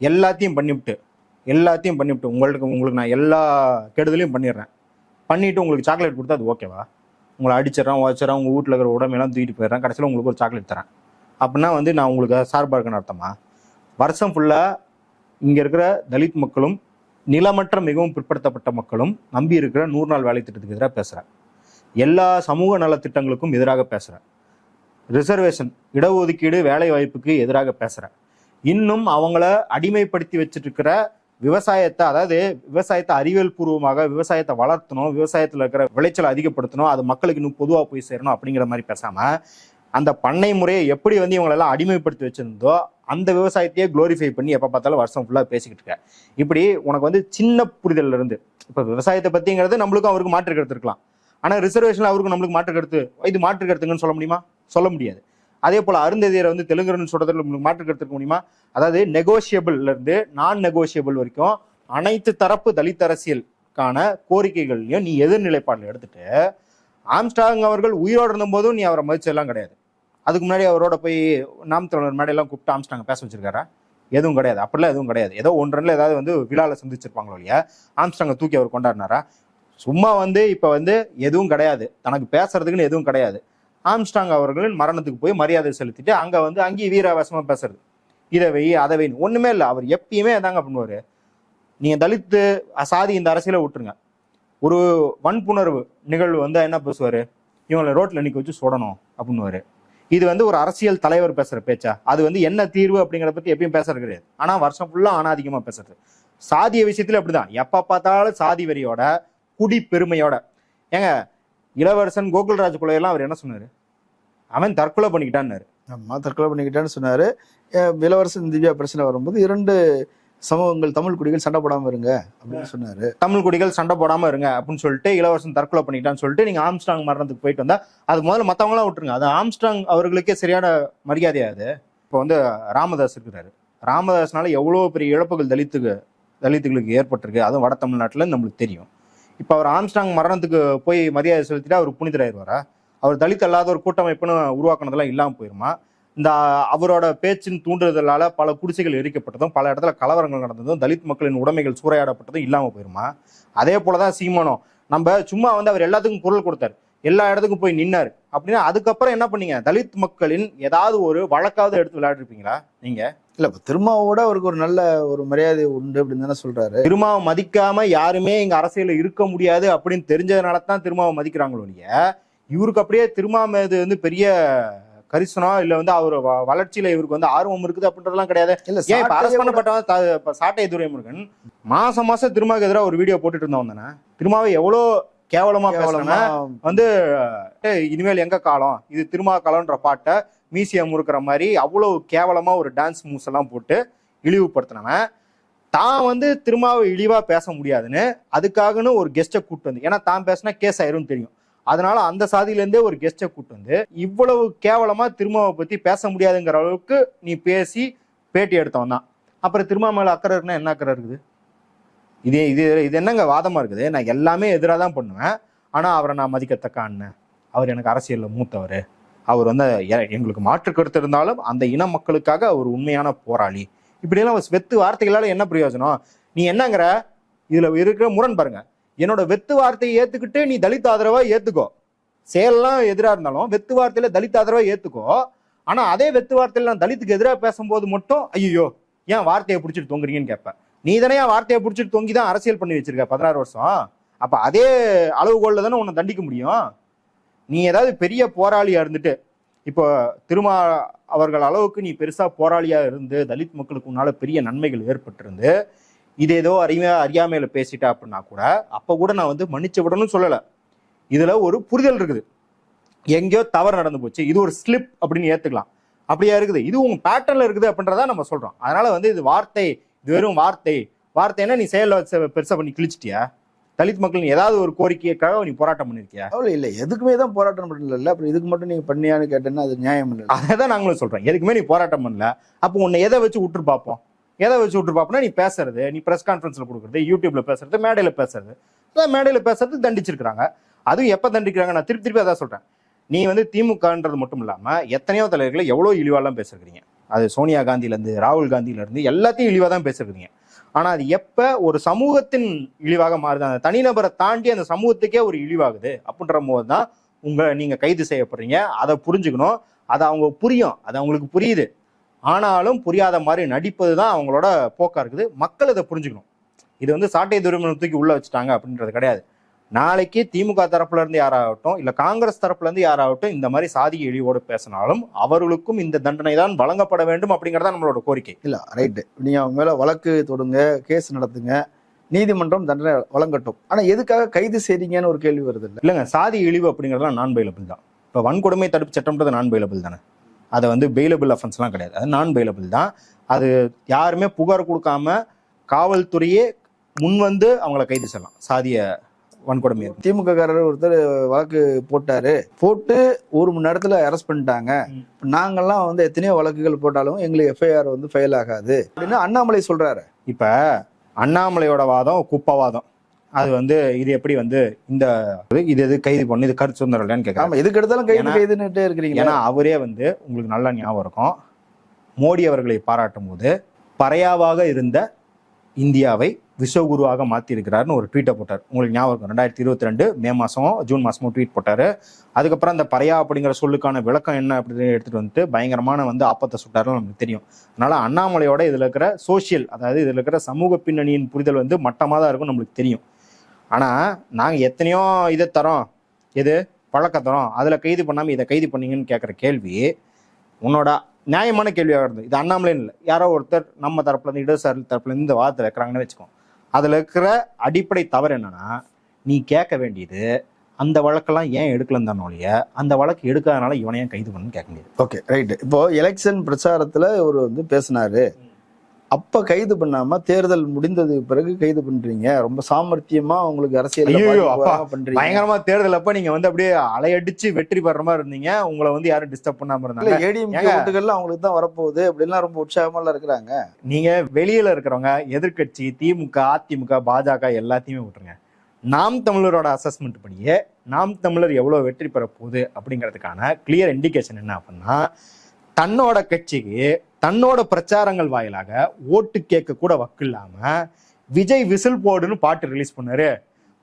[SPEAKER 1] எல்லாத்தையும் பண்ணிவிட்டு எல்லாத்தையும் பண்ணிவிட்டு உங்களுக்கு உங்களுக்கு நான் எல்லா கெடுதலையும் பண்ணிடுறேன். பண்ணிவிட்டு உங்களுக்கு சாக்லேட் கொடுத்தா அது ஓகேவா உங்களை அடிச்சிடறேன் உதச்சிடறேன் உங்கள் வீட்டில் இருக்கிற உடம்பெல்லாம் தூக்கிட்டு போயிடுறேன். கடைசியில் உங்களுக்கு ஒரு சாக்லேட் தரேன். அப்படின்னா வந்து நான் உங்களுக்கு சார்பாக இருக்கேன்னு அர்த்தமா? வருஷம் ஃபுல்லாக இங்கே இருக்கிற தலித் மக்களும் நிலமற்ற மிகவும் பிற்படுத்தப்பட்ட மக்களும் நம்பி இருக்கிற நூறு நாள் வேலை திட்டத்துக்கு எதிராக பேசுகிறேன் எல்லா சமூக நலத்திட்டங்களுக்கும் எதிராக பேசுகிறேன் ரிசர்வேஷன் இடஒதுக்கீடு வேலை வாய்ப்புக்கு எதிராக பேசுகிறேன் இன்னும் அவங்கள அடிமைப்படுத்தி வச்சுட்டு விவசாயத்தை அதாவது விவசாயத்தை அறிவியல் பூர்வமாக விவசாயத்தை வளர்த்தணும் விவசாயத்தில் இருக்கிற விளைச்சலை அதிகப்படுத்தணும் அது மக்களுக்கு இன்னும் பொதுவாக போய் சேரணும் அப்படிங்கிற மாதிரி பேசாமல் அந்த பண்ணை முறையை எப்படி வந்து இவங்களெல்லாம் அடிமைப்படுத்தி வச்சிருந்தோ அந்த விவசாயத்தையே குளோரிஃபை பண்ணி எப்போ பார்த்தாலும் வருஷம் ஃபுல்லாக பேசிக்கிட்டு இருக்க. இப்படி உனக்கு வந்து சின்ன புரிதல்ல இருந்து இப்போ விவசாயத்தை பற்றிங்கிறது நம்மளுக்கும் அவருக்கு மாற்று கருத்து இருக்கலாம். ஆனால் ரிசர்வேஷனில் அவருக்கு நம்மளுக்கு மாற்று கருத்து இது மாற்று கருத்துங்கன்னு சொல்ல முடியுமா? சொல்ல முடியாது. அதே போல் அருந்ததியரை வந்து தெலுங்குன்னு சொல்றதுல நம்மளுக்கு மாற்று முடியுமா? அதாவது நெகோஷியபிள்ல இருந்து நான் நெகோஷியபிள் வரைக்கும் அனைத்து தரப்பு தலித் அரசியலுக்கான கோரிக்கைகள்லையும் நீ எதிர்நிலைப்பாடில் எடுத்துட்டு ஆம்ஸ்டாங் அவர்கள் உயிரோடு இருந்தபோதும் நீ அவரை மதிச்செல்லாம் கிடையாது. அதுக்கு முன்னாடி அவரோட போய் நாம் தமிழர் மேடையெல்லாம் கூப்பிட்டு ஆம்ஸ்டாங்க பேச வச்சிருக்காரா? எதுவும் கிடையாது. அப்படிலாம் எதுவும் கிடையாது. ஏதோ ஒன்றில் ஏதாவது வந்து விழாவில் சந்திச்சிருப்பாங்களோ இல்லையா? ஆம்ஸ்டாங்கை தூக்கி அவர் கொண்டாடினாரா? சும்மா வந்து இப்போ வந்து எதுவும் கிடையாது. தனக்கு பேசுறதுக்குன்னு எதுவும் கிடையாது. ஆம்ஸ்டாங் அவர்களின் மரணத்துக்கு போய் மரியாதை செலுத்திட்டு அங்கே வந்து அங்கேயும் வீராவாசமாக பேசுறது. இதை வை அதை வை ஒன்றுமே இல்லை. அவர் எப்பயுமே அதாங்க பண்ணுவார். நீங்கள் தலித்து சாதி இந்த அரசியலை விட்டுருங்க. ஒரு வன்புணர்வு நிகழ்வு வந்து என்ன பேசுவார்? இவங்களை ரோட்டில் நிற்க வச்சு சுடணும் அப்படின்னுவாரு இது வந்து ஒரு அரசியல் தலைவர் பேசுகிற பேச்சா? அது வந்து என்ன தீர்வு அப்படிங்கிறத பற்றி எப்பயும் பேசுறது கிடையாது. ஆனால் வருஷம் ஃபுல்லாக அனாதிகமா பேசுறது. சாதிய விஷயத்தில் அப்படிதான் எப்போ பார்த்தாலும் சாதி வரியோட குடி பெருமையோட. ஏங்க இளவரசன் கோகுல்ராஜ் கொலையெல்லாம் அவர் என்ன சொன்னாரு? அவன் தற்கொலை பண்ணிக்கிட்டான்னாரு.
[SPEAKER 2] ஆமா தற்கொலை பண்ணிக்கிட்டான்னு சொன்னாரு. இளவரசன் திவ்யா பிரச்சனை வரும்போது இரண்டு சமூகங்கள் தமிழ் குடிகள் சண்டை போடாம இருங்க அப்படின்னு சொன்னாரு.
[SPEAKER 1] தமிழ் குடிகள் சண்டை போடாம இருங்க அப்படின்னு சொல்லிட்டு இளவரசன் தற்கொலை பண்ணிக்கிட்டான்னு சொல்லிட்டு நீங்க ஆம்ஸ்டாங் மரணத்துக்கு போயிட்டு வந்தா அது முதல்ல மத்தவங்களாம் விட்டுருங்க. அது ஆம்ஸ்டாங் அவர்களுக்கே சரியான மரியாதையா அது? இப்போ வந்து ராமதாஸ் இருக்கிறாரு. ராமதாஸ்னால எவ்வளோ பெரிய இழப்புகள் தலித்துக்கு தலித்துகளுக்கு ஏற்பட்டிருக்கு. அதுவும் வட தமிழ்நாட்டுல நம்மளுக்கு தெரியும். இப்போ அவர் ஆம்ஸ்டாங் மரணத்துக்கு போய் மரியாதை செலுத்திட்டு அவர் புனிதராயிருவாரா? அவர் தலித் அல்லாத ஒரு கூட்டமைப்புன்னு உருவாக்குனதெல்லாம் இல்லாமல் போயிருமா? இந்த அவரோட பேச்சின் தூண்டுதலால பல குடிசைகள் எரிக்கப்பட்டதும் பல இடத்துல கலவரங்கள் நடந்ததும் தலித் மக்களின் உடைமைகள் சூறையாடப்பட்டதும் இல்லாமல் போயிருமா? அதே போலதான் சீமானம். நம்ம சும்மா வந்து அவர் எல்லாத்துக்கும் குரல் கொடுத்தார். எல்லா இடத்துக்கும் போய் நின்னார். அப்படின்னா அதுக்கப்புறம் என்ன பண்ணீங்க? தலித் மக்களின் ஏதாவது ஒரு வழக்காவது எடுத்து விளையாடிருப்பீங்களா? நீங்கள்
[SPEAKER 2] இல்ல இப்ப திருமாவோட அவருக்கு ஒரு நல்ல ஒரு மரியாதை உண்டு அப்படின்னு தானே சொல்றாரு.
[SPEAKER 1] திருமாவை மதிக்காம யாருமே இங்க அரசியல்ல இருக்க முடியாது அப்படின்னு தெரிஞ்சதுனால தான் திருமாவை மதிக்கிறாங்களோ இல்லைய இவருக்கு அப்படியே திருமா மீது வந்து பெரிய கரிசனம் இல்ல வந்து அவர் வளர்ச்சியில இவருக்கு வந்து ஆர்வம் இருக்குது அப்படின்றதெல்லாம் கிடையாது.
[SPEAKER 2] இல்ல
[SPEAKER 1] ஏன் இப்ப அரசு பண்ணப்பட்டவன் சாட்டை துரைமுருகன் மாசம் மாசம் திருமாவுக்கு எதிராக ஒரு வீடியோ போட்டுட்டு இருந்தவன் தானே. திருமாவை எவ்வளோ கேவலமா பேசணும் வந்து "ஏய், இனிமேல் எங்க காலம்? இது திருமா காலம்ன்ற பாட்டை மியூசியம் இருக்கிற மாதிரி அவ்வளோ கேவலமாக ஒரு டான்ஸ் மூவ்ஸ் எல்லாம் போட்டு இழிவுபடுத்தினவன். தான் வந்து திருமாவை இழிவாக பேச முடியாதுன்னு அதுக்காகன்னு ஒரு கெஸ்ட்டை கூட்டு வந்து ஏன்னா தான் பேசினா கேஸ் ஆயிரும்னு தெரியும். அதனால அந்த சாதியிலேருந்தே ஒரு கெஸ்ட்டை கூப்பிட்டு வந்து இவ்வளவு கேவலமாக திருமாவை பற்றி பேச முடியாதுங்கிற அளவுக்கு நீ பேசி பேட்டி எடுத்தவன் தான். அப்புறம் திருமா மேலே அக்கறை இருக்குன்னா என்ன அக்கறை இருக்குது? இது இது இது என்னங்க வாதமாக இருக்குது? நான் எல்லாமே எதிராக தான் பண்ணுவேன். ஆனால் அவரை நான் மதிக்கத்தக்க அண்ணன் அவர் எனக்கு அரசியலில் மூத்தவர். அவர் வந்து எங்களுக்கு மாற்று கருத்து இருந்தாலும் அந்த இன மக்களுக்காக அவர் உண்மையான போராளி. இப்படியெல்லாம் வெத்து வார்த்தைகளால என்ன பிரயோஜனம்? நீ என்னங்கிற? இதுல இருக்கிற முரண் பாருங்க. என்னோட வெத்து வார்த்தையை ஏத்துக்கிட்டு நீ தலித் ஆதரவா ஏத்துக்கோ. செயல்லாம் எதிராக இருந்தாலும் வெத்து வார்த்தையில தலித் ஆதரவா ஏத்துக்கோ. ஆனா அதே வெத்து வார்த்தையில நான் தலித்துக்கு எதிராக பேசும்போது மட்டும் ஐயோ ஏன் வார்த்தையை பிடிச்சிட்டு தொங்குறீங்கன்னு கேட்பேன். நீ தானே வார்த்தையை பிடிச்சிட்டு தொங்கி தான் அரசியல் பண்ணி வச்சிருக்க பதினாறு வருஷம்? அப்ப அதே அளவுகோல்ல தானே உன்னை தண்டிக்க முடியும்? நீ ஏதாவது பெரிய போராளியா இருந்துட்டு இப்போ திருமா அவர்கள் அளவுக்கு நீ பெருசா போராளியா இருந்து தலித் மக்களுக்கு உன்னால பெரிய நன்மைகள் ஏற்பட்டிருந்து இது ஏதோ அறியா அறியாமையில பேசிட்டா அப்படின்னா கூட அப்ப கூட நான் வந்து மன்னிச்சு விடணும்னு சொல்லல. இதுல ஒரு புரிதல் இருக்குது. எங்கேயோ தவறு நடந்து போச்சு. இது ஒரு ஸ்லிப் அப்படின்னு ஏத்துக்கலாம். அப்படியா இருக்குது? இது உங்க பேட்டர்ன்ல இருக்குது அப்படின்றத நம்ம சொல்றோம். அதனால வந்து இது வார்த்தை இது வெறும் வார்த்தை. வார்த்தைன்னா நீ செயல பெருசா பண்ணி கிழிச்சிட்டியா? தலித் மக்கள் ஏதாவது ஒரு கோரிக்கைக்காக நீ போராட்டம் பண்ணிருக்கியா?
[SPEAKER 2] அவ்வளவு இல்ல. எதுக்குமே தான் போராட்டம் பண்ணல. அப்புறம் இதுக்கு மட்டும் நீங்க பண்ணியான்னு கேட்டேன்னா அது நியாயம் இல்லை.
[SPEAKER 1] அதான் நாங்களும் சொல்றோம். எதுக்குமே நீ போராட்டம் பண்ணல. அப்போ உன்னை எதை வச்சு விட்டுரு பார்ப்போம்? எதை வச்சு விட்டுரு பார்ப்போம்னா நீ பேசுறது நீ பிரஸ் கான்ஃபரன்ஸ்ல கொடுக்குறது யூடியூப்ல பேசுறது மேடையில பேசுறது. அதான் மேடையில பேசுறது தண்டிச்சிருக்காங்க அதுவும் எப்ப தண்டிக்கிறாங்க? நான் திருப்பி திருப்பி அதான் சொல்றேன். நீ வந்து திமுகன்றது மட்டும் இல்லாம எத்தனையோ தலைவர்களை எவ்வளவு இழிவாலாம் பேசிருக்கீங்க அது சோனியா காந்தில இருந்து ராகுல் காந்தில இருந்து எல்லாத்தையும் இழிவா தான் பேசிருக்கீங்க ஆனா அது எப்ப ஒரு சமூகத்தின் இழிவாக மாறுது அந்த தனிநபரை தாண்டி அந்த சமூகத்துக்கே ஒரு இழிவாகுது அப்படின்ற போது தான் உங்க நீங்க கைது செய்யப்படுறீங்க. அதை புரிஞ்சுக்கணும். அது அவங்க புரியும். அது அவங்களுக்கு புரியுது. ஆனாலும் புரியாத மாதிரி நடிப்பது தான் அவங்களோட போக்கா இருக்குது. மக்கள் இதை புரிஞ்சுக்கணும். இது வந்து சாட்டை துரிமணம் தூக்கி உள்ள வச்சுட்டாங்க அப்படின்றது கிடையாது. நாளைக்கு திமுக தரப்புல இருந்து யாராகட்டும் இல்ல காங்கிரஸ் தரப்புல இருந்து யாராகட்டும் இந்த மாதிரி சாதிய இழிவோடு பேசினாலும் அவர்களுக்கும் இந்த தண்டனை தான் வழங்கப்பட வேண்டும் அப்படிங்கறதா நம்மளோட கோரிக்கை.
[SPEAKER 2] இல்ல ரைட்டு நீங்க அவங்க மேல வழக்கு தொடுங்க கேஸ் நடத்துங்க நீதிமன்றம் தண்டனை வழங்கட்டும். ஆனா எதுக்காக கைது செய்றீங்கன்னு ஒரு கேள்வி வருது இல்ல?
[SPEAKER 1] இல்லைங்க சாதி இழிவு அப்படிங்கிறதுலாம் நான் பைலபிள் தான். இப்போ இப்போ வன்கொடுமை தடுப்பு சட்டம்ன்றது நான் பெயிலபிள் தானே? அதை வந்து பெயிலபிள் அஃபென்ஸ்லாம் கிடையாது. அது நான் பெயிலபிள் தான். அது யாருமே புகார் கொடுக்காம காவல்துறையே முன் வந்து அவங்கள கைது செய்யலாம். சாதிய வன்கொடுமை.
[SPEAKER 2] திமுக காரர் ஒருத்தர் வழக்கு போட்டாரு. போட்டு ஒரு மணி நேரத்துல அரெஸ்ட் பண்ணிட்டாங்க. நாங்கெல்லாம் வந்து எத்தனையோ வழக்குகள் போட்டாலும் எங்களுக்கு எஃப்ஐஆர் வந்து ஃபெயில் ஆகாது. அப்படின்னு அண்ணாமலை சொல்றாரு.
[SPEAKER 1] இப்ப அண்ணாமலையோட வாதம் குப்பவாதம். அது வந்து இது எப்படி வந்து இந்த இது எது கைது பண்ணு இது கருத்து சுதந்திரம் இல்லையான்னு கேட்கறாங்க
[SPEAKER 2] ஆமா எதுக்கு எடுத்தாலும் கைது கைதுன்னுட்டே இருக்கிறீங்க
[SPEAKER 1] ஏன்னா அவரே வந்து உங்களுக்கு நல்லா ஞாபகம் இருக்கும். மோடி அவர்களை பாராட்டும் போது பறையாவாக இருந்த இந்தியாவை விஸ்வகுருவாக மாற்றிருக்கிறாருன்னு ஒரு ட்வீட்டை போட்டார். உங்களுக்கு ஞாபகம் ரெண்டாயிரத்தி இருபத்தி ரெண்டு மே மாதம் ஜூன் மாதமும் ட்வீட் போட்டார். அதுக்கப்புறம் அந்த பறையா அப்படிங்கிற சொல்லுக்கான விளக்கம் என்ன அப்படின்னு எடுத்துகிட்டு வந்துட்டு பயங்கரமான வந்து ஆப்பத்தை சுட்டாருன்னு நமக்கு தெரியும். அதனால் அண்ணாமலையோட இதில் இருக்கிற சோஷியல் அதாவது இதில் இருக்கிற சமூக பின்னணியின் புரிதல் வந்து மட்டமாக தான் இருக்கும் நம்மளுக்கு தெரியும். ஆனால் நாங்கள் எத்தனையோ இதை தரோம். எது? பழக்க தரோம் அதில் கைது பண்ணாமல் இதை கைது பண்ணீங்கன்னு கேட்குற கேள்வி உன்னோட நியாயமான கேள்வியாக இருந்தது இது அண்ணாமலைன்னு இல்லை. யாரோ ஒருத்தர் நம்ம தரப்புலேருந்து இடதுசாரி தரப்புலேருந்து இந்த வாதத்தில் இருக்கிறாங்கன்னு வச்சுக்கோம் அதில் இருக்கிற அடிப்படை தவறு என்னன்னா நீ கேட்க வேண்டியது அந்த வழக்கெல்லாம் ஏன் எடுக்கலன்னு தானே ஒழிய அந்த வழக்கு எடுக்காதனால இவனை ஏன் கைது பண்ணு கேட்க முடியாது
[SPEAKER 2] ஓகே ரைட்டு. இப்போ எலெக்ஷன் பிரச்சாரத்தில் இவர் வந்து பேசினாரு. அப்ப கைது பண்ணாம தேர்தல் முடிந்தது பிறகு கைது பண்றீங்க. ரொம்ப சாமர்த்தியமா உங்களுக்கு அரசியல்
[SPEAKER 1] ஐயையோ, அப்பா,
[SPEAKER 2] பண்றீங்க.
[SPEAKER 1] பயங்கரமா தேர்தல் அப்ப நீங்க வந்து அப்படியே அலையடிச்சு வெற்றி பெற மாதிரி இருந்தீங்க. உங்களை வந்து யாரும் டிஸ்டர்ப் பண்ணாம
[SPEAKER 2] இல்ல
[SPEAKER 1] இருந்தாங்க
[SPEAKER 2] ஏடிஎம்கே
[SPEAKER 1] ஏங்க?
[SPEAKER 2] ஓட்டுகள்லாம் அவங்களுக்கு தான் வரப்போகுது. அப்படின்லாம் ரொம்ப உற்சாகமா எல்லாம் இருக்கிறாங்க.
[SPEAKER 1] நீங்க வெளியில இருக்கிறவங்க எதிர்க்கட்சி திமுக அதிமுக பாஜக எல்லாத்தையுமே விட்டுருங்க. நாம் தமிழரோட அசஸ்மெண்ட் படியே நாம் தமிழர் எவ்வளவு வெற்றி பெற போகுது அப்படிங்கிறதுக்கான கிளியர் இண்டிகேஷன் என்ன அப்படின்னா தன்னோட கட்சிக்கு தன்னோட பிரச்சாரங்கள் வாயிலாக ஓட்டு கேட்க கூட வக்கு இல்லாம விஜய் விசில் போடுன்னு பாட்டு ரிலீஸ் பண்ணாரு.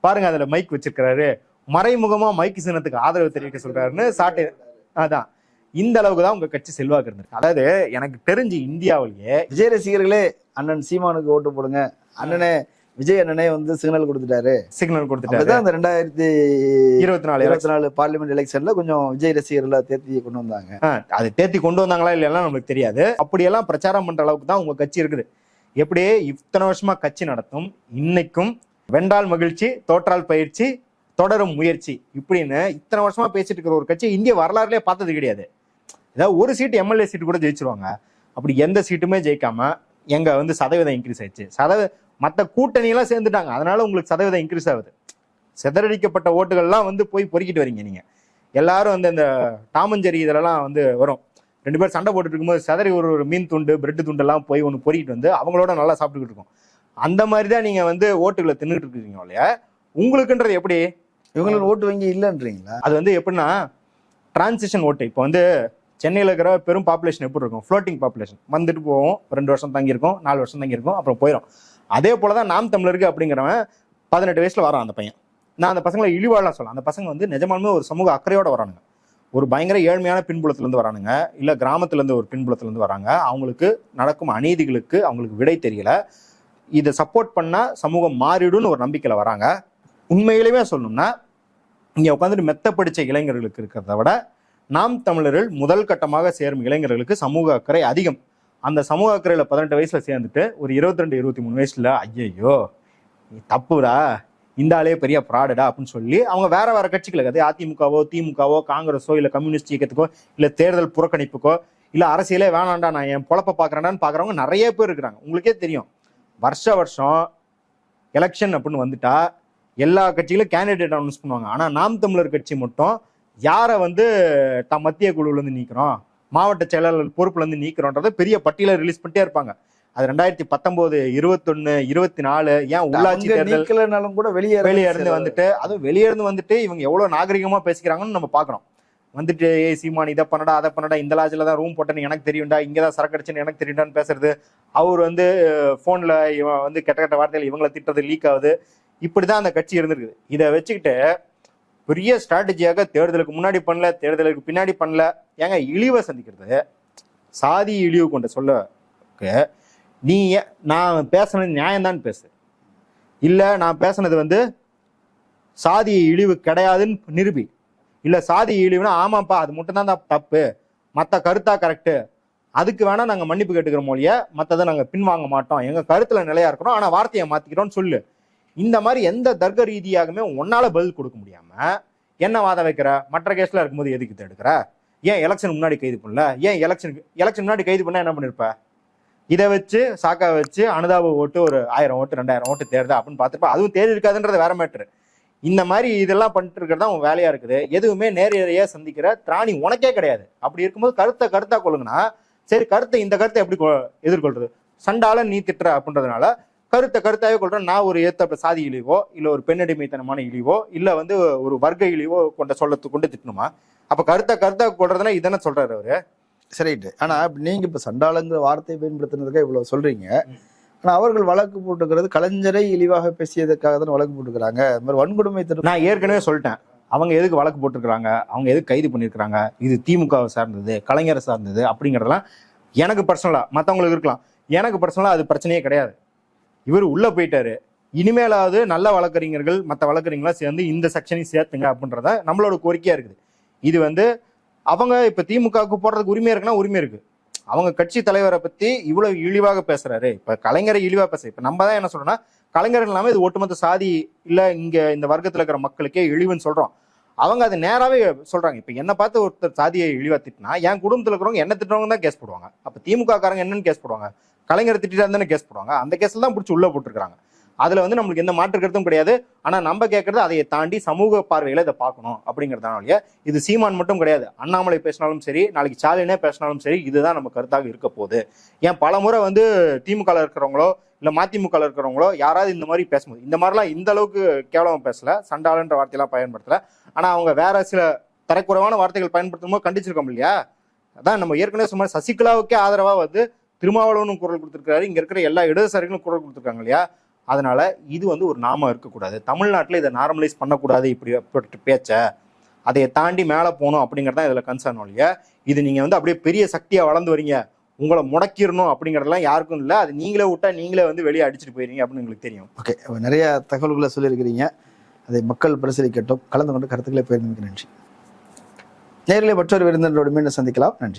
[SPEAKER 1] பாருங்க அதுல மைக் வச்சிருக்கிறாரு. மறைமுகமா மைக் சின்னத்துக்கு ஆதரவு தெரிவிக்க சொல்றாருன்னு சாட்டை அதான். இந்த அளவுக்கு தான் உங்க கட்சி செல்வாக்கு இருந்திருக்கு. அதாவது எனக்கு தெரிஞ்சு இந்தியாவிலேயே
[SPEAKER 2] விஜய் ரசிகர்களே அண்ணன் சீமானுக்கு ஓட்டு போடுங்க. அண்ணனே விஜய் அண்ணனே வந்து சிக்னல் கொடுத்துட்டாரு.
[SPEAKER 1] சிக்னல் கொடுத்துட்டாரு.
[SPEAKER 2] இந்த ரெண்டாயிரத்தி
[SPEAKER 1] இருபத்தி நாலு
[SPEAKER 2] இருபத்தி நாலு பார்லிமெண்ட் எலெக்ஷன்ல கொஞ்சம் விஜய் ரசிகர்களை தேர்த்தி கொண்டு வந்தாங்க.
[SPEAKER 1] அது தேத்தி கொண்டு வந்தாங்களா இல்லையா நமக்கு தெரியாது. அப்படியெல்லாம் பிரச்சாரம் பண்ற அளவுக்கு தான் உங்க கட்சி இருக்குது. எப்படி இத்தனை வருஷமா கட்சி நடத்தும் இன்னைக்கும் வென்றால் மகிழ்ச்சி தோற்றால் பயிற்சி தொடரும் முயற்சி இப்படின்னு இத்தனை வருஷமா பேசிட்டு இருக்கிற ஒரு கட்சி இந்திய வரலாறுலயே பார்த்தது கிடையாது. ஏதாவது ஒரு சீட்டு எம்எல்ஏ சீட்டு கூட ஜெயிச்சிருவாங்க. அப்படி எந்த சீட்டுமே ஜெயிக்காம எங்க வந்து சதவீதம் இன்க்ரீஸ் ஆயிடுச்சு. சதவீத மற்ற கூட்டணி எல்லாம் சேர்ந்துட்டாங்க. அதனால உங்களுக்கு சதவீதம் இன்க்ரீஸ் ஆகுது. சிதறடிக்கப்பட்ட ஓட்டுகள்லாம் வந்து போய் பொறுக்கிட்டு வரீங்க நீங்க. எல்லாரும் வந்து இந்த டாமஞ்சேரி இதெல்லாம் வந்து வரும். ரெண்டு பேர் சண்டை போட்டுட்டு இருக்கும்போது சதறி ஒரு ஒரு மீன் துண்டு பிரெட் துண்டெல்லாம் போய் ஒன்று பொறிக்கிட்டு வந்து அவங்களோட நல்லா சாப்பிட்டுக்கிட்டு இருக்கோம். அந்த மாதிரி தான் நீங்க வந்து ஓட்டுகளை தின்னுட்டு இருக்கீங்க இல்லையா உங்களுக்குன்றது எப்படி?
[SPEAKER 2] இவங்களுக்கு ஓட்டு வங்கி இல்லைன்றீங்களா?
[SPEAKER 1] அது வந்து எப்படின்னா டிரான்சிஷன் ஓட்டு. இப்போ வந்து சென்னையில் இருக்கிற பெரும் பாப்புலேஷன் எப்படி இருக்கும்? ஃப்ளோட்டிங் பாப்புலேஷன் வந்துட்டு போவோம். ரெண்டு வருஷம் தங்கியிருக்கோம் நாலு வருஷம் தங்கியிருக்கோம் அப்புறம் போயிடும் அதே போல தான் நாம் தமிழருக்கு அப்படிங்கிறவன் பதினெட்டு வயசில் வரான் அந்த பையன். நான் அந்த பசங்களை இழிவாலாம் சொல்லலாம். அந்த பசங்க வந்து நிஜமாலுமே ஒரு சமூக அக்கறையோட வரானுங்க. ஒரு பயங்கர ஏழ்மையான பின்புலத்திலேருந்து வரானுங்க. இல்லை கிராமத்துலேருந்து ஒரு பின்புலத்திலேருந்து வராங்க. அவங்களுக்கு நடக்கும் அநீதிகளுக்கு அவங்களுக்கு விடை தெரியல. இதை சப்போர்ட் பண்ணால் சமூகம் மாறிடும்னு ஒரு நம்பிக்கையில் வராங்க. உண்மையிலுமே சொல்லணும்னா இங்கே உட்காந்துட்டு மெத்த படிச்ச இளைஞர்களுக்கு இருக்கிறத விட நாம் தமிழர்கள் முதல் கட்டமாக சேரும் இளைஞர்களுக்கு சமூக அக்கறை அதிகம். அந்த சமூக அக்கறையில் பதினெட்டு வயசுல சேர்ந்துட்டு ஒரு இருபத்தி ரெண்டு இருபத்தி மூணு வயசுல ஐயையோ தப்புடா இந்த ஆளே பெரிய ப்ராடடா அப்படின்னு சொல்லி அவங்க வேற வேற கட்சிகளுக்கு அது அதிமுகவோ திமுகவோ காங்கிரஸோ இல்லை கம்யூனிஸ்ட் இயக்கத்துக்கோ இல்லை தேர்தல் புறக்கணிப்புக்கோ இல்லை அரசியலே வேணாண்டா நான் என் பொழப்ப பார்க்குறேன்டான்னு பார்க்குறவங்க நிறைய பேர் இருக்கிறாங்க. உங்களுக்கே தெரியும். வருஷ வருஷம் எலெக்ஷன் அப்படின்னு வந்துட்டா எல்லா கட்சிகளும் கேண்டிடேட் அனௌன்ஸ் பண்ணுவாங்க. ஆனால் நாம் தமிழர் கட்சி மட்டும் யாரை வந்து த மத்திய குழுவிலேருந்து நீக்கிறோம்? மாவட்ட செயலாளர் பொறுப்புல இருந்து நீக்கிறோன்றத பெரிய பட்டியலை ரிலீஸ் பண்ணிட்டே இருப்பாங்க. அது ரெண்டாயிரத்தி பத்தொன்பது இருபத்தொன்னு இருபத்தி நாலு ஏன் உள்ளாட்சி தேர்தல்
[SPEAKER 2] நீக்கலனாலும் கூட வெளியே
[SPEAKER 1] வெளியே இருந்து வந்துட்டு அதுவும் வெளியே இருந்து வந்துட்டு இவங்க எவ்வளவு நாகரிகமா பேசிக்கிறாங்கன்னு நம்ம பாக்குறோம் வந்துட்டு ஏ சீமான் இதை பண்ணடா அதை பண்ணடா இந்த லாட்ஜில் தான் ரூம் போட்டேன்னு எனக்கு தெரியும்டா இங்கே தான் சரக்கு அடிச்சுன்னு எனக்கு தெரியும்டான்னு பேசுறது. அவர் வந்து ஃபோனில் இவன் வந்து கெட்ட கெட்ட வார்த்தைகள் இவங்களை திட்டுறது லீக் ஆகுது. இப்படிதான் அந்த கட்சி இருந்திருக்குது. இதை வச்சுக்கிட்டு பெரிய ஸ்ட்ராட்டஜியாக தேர்தலுக்கு முன்னாடி பண்ணல தேர்தலுக்கு பின்னாடி பண்ணல. ஏங்க இழிவை சந்திக்கிறது சாதி இழிவு கொண்ட சொல்ல நீ நான் பேசுனது நியாயம்தான் பேசு. இல்லை நான் பேசுனது வந்து சாதி இழிவு கிடையாதுன்னு நிரூபி. இல்லை சாதி இழிவுனா ஆமாப்பா அது மட்டும் தான் தப்பு. மற்ற கருத்தா கரெக்டு அதுக்கு வேணா நாங்கள் மன்னிப்பு கேட்டுக்கிறோம் மொழியை மற்றதை நாங்கள் பின்வாங்க மாட்டோம். எங்கள் கருத்தில் நிலையா இருக்கிறோம் ஆனால் வார்த்தையை மாற்றிக்கிறோம்னு சொல்லு. இந்த மாதிரி எந்த தர்க்க ரீதியாகவுமே உன்னால பதில் கொடுக்க முடியாம என்ன வாதம் வைக்கிற? மற்ற கேஸ்ல இருக்கும்போது எதுக்கு எடுக்கிற? ஏன் எலெக்ஷன் முன்னாடி கைது பண்ணல? ஏன் எலெக்ஷனுக்கு எலெக்ஷன் முன்னாடி கைது பண்ணா என்ன பண்ணிருப்ப? இதை வச்சு சாக்கா வச்சு அனுதாப ஓட்டு ஒரு ஆயிரம் ஓட்டு ரெண்டாயிரம் ஓட்டு தேர்தல் அப்படின்னு பார்த்துப்ப அதுவும் தேடி இருக்காதுன்றது வேற மேட்ரு இந்த மாதிரி இதெல்லாம் பண்ணிட்டு இருக்கிறது தான் உன் வேலையா இருக்குது. எதுவுமே நேரடியாக சந்திக்கிற திராணி உனக்கே கிடையாது. அப்படி இருக்கும்போது கருத்தை கருத்தா கொள்ளுங்கன்னா சரி கருத்தை இந்த கருத்தை எப்படி கொ- எதிர்கொள்றது? சண்டால நீ திட்டுற அப்படின்றதுனால கருத்தை கருத்தாவே கொள்ற நான் ஒரு ஏத்த சாதி இழிவோ இல்ல ஒரு பெண்ணடிமைத்தனமான இழிவோ இல்ல வந்து ஒரு வர்க்க இழிவோ கொண்ட சொல்லத்து கொண்டு திட்டணுமா? அப்ப கருத்தை கருத்தா கொள்றதுனா இதென்ன சொல்றாரு அவரு.
[SPEAKER 2] சரிட்டு. ஆனா இப்ப நீங்க இப்ப சண்டாளங்கிற வார்த்தையை பயன்படுத்தினதுக்காக இவ்வளவு சொல்றீங்க. ஆனா அவர்கள் வழக்கு போட்டுக்கிறது கலைஞரை இழிவாக பேசியதுக்காக தான் வழக்கு போட்டுக்கிறாங்க. இந்த மாதிரி வன்கொடுமை
[SPEAKER 1] நான் ஏற்கனவே சொல்லிட்டேன். அவங்க எதுக்கு வழக்கு போட்டிருக்கிறாங்க அவங்க எதுக்கு கைது பண்ணியிருக்கிறாங்க? இது திமுகவை சார்ந்தது கலைஞரை சார்ந்தது அப்படிங்கிறதெல்லாம் எனக்கு பர்சனலா மற்றவங்களுக்கு இருக்கலாம். எனக்கு பர்சனலா அது பிரச்சனையே கிடையாது. இவர் உள்ள போயிட்டாரு. இனிமேலாவது நல்ல வழக்கறிஞர்கள் மற்ற வழக்கறிஞர்களாக சேர்ந்து இந்த செக்ஷனையும் சேர்த்துங்க அப்படின்றத நம்மளோட கோரிக்கையா இருக்குது. இது வந்து அவங்க இப்ப திமுகவுக்கு போடுறதுக்கு உரிமை இருக்குன்னா உரிமை இருக்கு. அவங்க கட்சி தலைவரை பத்தி இவ்வளவு இழிவாக பேசுறாரு. இப்ப கலைஞரை இழிவாக பேச இப்ப நம்ம தான் என்ன சொல்றோம்னா கலைஞர் இல்லாம இது ஒட்டுமொத்த சாதி இல்ல இங்க இந்த வர்க்கத்துல இருக்கிற மக்களுக்கே இழிவுன்னு சொல்றோம். அவங்க அதை நேராகவே சொல்றாங்க. இப்போ என்ன பார்த்து ஒருத்தர் சாதியை இழிவா திட்டினா என் குடும்பத்தில் இருக்கிறவங்க என்ன திட்டுறவங்க தான் கேஸ் போடுவாங்க. அப்போ திமுக காரங்க என்னன்னு கேஸ் போடுவாங்க? கலைஞர் திட்டிட்டா கேஸ் போடுவாங்க. அந்த கேஸில் தான் பிடிச்சி உள்ளே போட்டிருக்காங்க அதில் வந்து நம்மளுக்கு எந்த மாற்று கருத்தும் கிடையாது. ஆனால் நம்ம கேட்கறது அதை தாண்டி சமூக பார்வையில் இதை பார்க்கணும் அப்படிங்கிறதுனால இது சீமான் மட்டும் கிடையாது. அண்ணாமலை பேசினாலும் சரி நாளைக்கு ஸ்டாலினே பேசினாலும் சரி இதுதான் நம்ம கருத்தாக இருக்க போகுது. ஏன் பல முறை வந்து திமுகவில் இருக்கிறவங்களோ இல்லை மதிமுக இருக்கிறவங்களோ யாராவது இந்த மாதிரி பேசும்போது இந்த மாதிரிலாம் இந்த அளவுக்கு கேவலமாக பேசல சண்டாளன்ற வார்த்தையெல்லாம் பயன்படுத்தல. ஆனால் அவங்க வேற சில தரக்குறைவான வார்த்தைகள் பயன்படுத்தும் போது கண்டிச்சிருக்கோம் இல்லையா? அதான் நம்ம ஏற்கனவே சும்மா சசிகலாவுக்கே ஆதரவாக வந்து திருமாவளவனும் குரல் கொடுத்துருக்காரு இங்கே இருக்கிற எல்லா இடதுசாரிகளும் குரல் கொடுத்துருக்காங்க இல்லையா? அதனால இது வந்து ஒரு நாமம் இருக்கக்கூடாது. தமிழ்நாட்டில் இதை நார்மலைஸ் பண்ணக்கூடாது இப்படி அப்படிப்பட்ட பேச்சை. அதை தாண்டி மேலே போகணும் அப்படிங்கிறது தான் இதில் கன்சர்ன் ஒழிய இது நீங்கள் வந்து அப்படியே பெரிய சக்தியாக வளர்ந்து வரீங்க. உங்களை முடக்கிடணும் அப்படிங்கிறதெல்லாம் யாருக்கும் இல்லை. அது நீங்களே விட்டா நீங்களே வந்து வெளியே அடிச்சிட்டு போயிருங்க அப்படின்னு எங்களுக்கு தெரியும்.
[SPEAKER 2] ஓகே. நிறைய தகவல்களை சொல்லியிருக்கிறீங்க. அதை மக்கள் பரிசீலிக்கட்டும். கலந்து கொண்டு கருத்துக்களை பகிர்ந்து நன்றி. நேரில் மற்றொரு விருந்தினரோடு மீண்டும் சந்திக்கலாம். நன்றி.